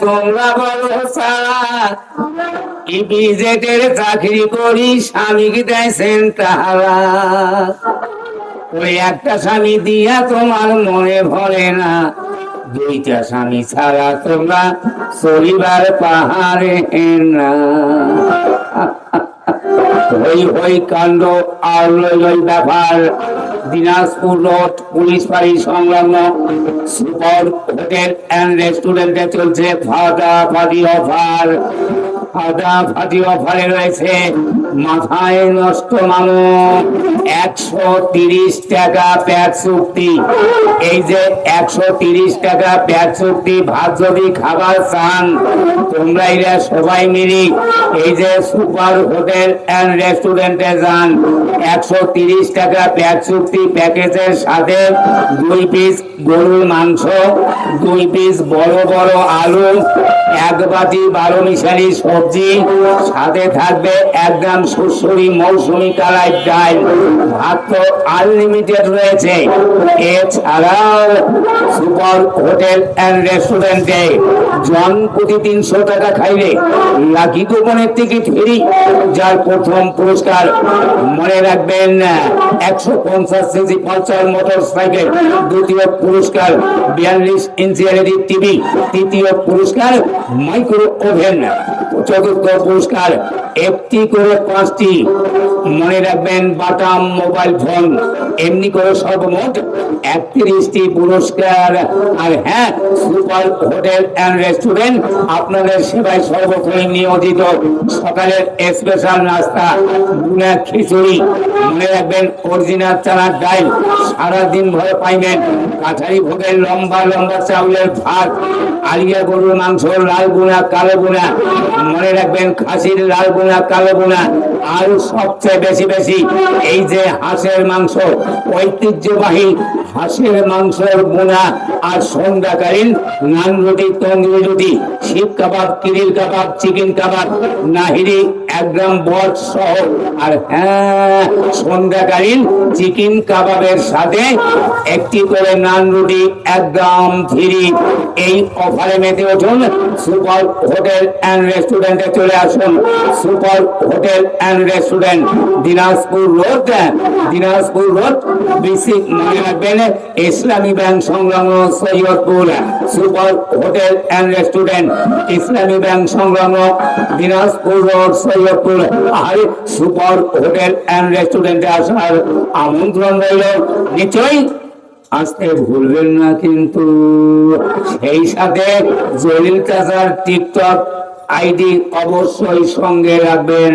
তোমরা বলো ইপিজেটের চাকরি করি, স্বামীকে দেয়ছেন তাহারা। ওই একটা স্বামী দিয়া তোমার মনে ভরে না। দুইটা স্বামী ছাড়া তোমরা চলিবার পাহাড়ে না। হই হই কাণ্ড আর লই লই ব্যাপার। দিনাজপুর রোড, পুলিশ বাড়ি সংলগ্ন সুপার হোটেল অ্যান্ড রেস্টুরেন্টে চলছে ফাটা ফাটি অফার। ফাটা ফাটি অফারে রয়েছে মাথায় নষ্ট মামু একশো তিরিশ টাকা প্যাক চুক্তি। এই যে একশো তিরিশ টাকা প্যাক চুক্তি, ভাত যদি খাবার চান তোমরা এরা সবাই মিলি এই যে সুপার হোটেল অ্যান্ড রেস্টুরেন্টে যান। একশো তিরিশ টাকা প্যাক চুক্তি, প্যাকেজের সাথে দুই পিস গরুর মাংস, দুই পিস বড় বড় আলু, এক বাটি বারো মিশালি সবজি, সাথে থাকবে একদম সুসুরি মৌসুমি কালাই ডাল। ভাত তো আনলিমিটেড রয়েছে। এছাড়াও সুপার হোটেল অ্যান্ড রেস্টুরেন্টে জন প্রতি তিনশো টাকা খাইলে লাকি কুপনের টিকিট ফ্রি, যার প্রথম পুরস্কার মনে রাখবেন একশো পঞ্চাশ সিসি পালসার মোটর সাইকেল দ্বিতীয় পুরস্কার বিয়াল্লিশ ইঞ্চি টিভি, তৃতীয় পুরস্কার মাইক্রো ওভেন, চতুর্থ পুরস্কার একটি করে পাঁচটি। মনে রাখবেন, বাটাম মোবাইল ফোন, এমনি করে সর্বমোট একত্রিশটি পুরস্কার। আর হ্যাঁ সুপার হোটেল অ্যান্ড রেস্টুরেন্ট আপনাদের সেবায় সর্বক্ষণ নিয়োজিত। সকালের স্পেশাল নাস্তা খিচুড়ি ডাল সারাদিন ভরে পাইবেন। ভোগের লম্বা লম্বা চাউলের ভাত গরুর লাল খাসির লাল গুনা, কালো গুনা। আর সবচেয়ে বেশি বেশি, এই যে হাঁসের মাংস, ঐতিহ্যবাহী হাঁসের মাংসের বোনা আর সন্ধ্যাকালীন নান রুটি, তন্দুরি রুটি, শিব কাবাব কিরিল কাবাব, চিকেন কাবাব, নাহিরি হ্যাঁ সন্ধ্যাকালীন চিকেন কাবাবের সাথে একটি করে নান রুটি এক গ্রাম ফিরি এই অফারে মেতে উঠুন। সুপার হোটেল অ্যান্ড রেস্টুরেন্টে চলে আসুন। Super hotel and restaurant Dinajpur road Dinajpur road basic মনে রাখবেন ইসলামী ব্যাংক সংলগ্ন Saidpur. Super hotel and restaurant Islami bank সংলগ্ন Dinajpur road super hotel and রেস্টুরেন্টে আসার আমন্ত্রণ রইল। নিশ্চয়ই আসতে ভুলবেন না কিন্তু। সেই সাথে জলিল চাচার টিকটক আইডি অবশ্যই সঙ্গে রাখবেন।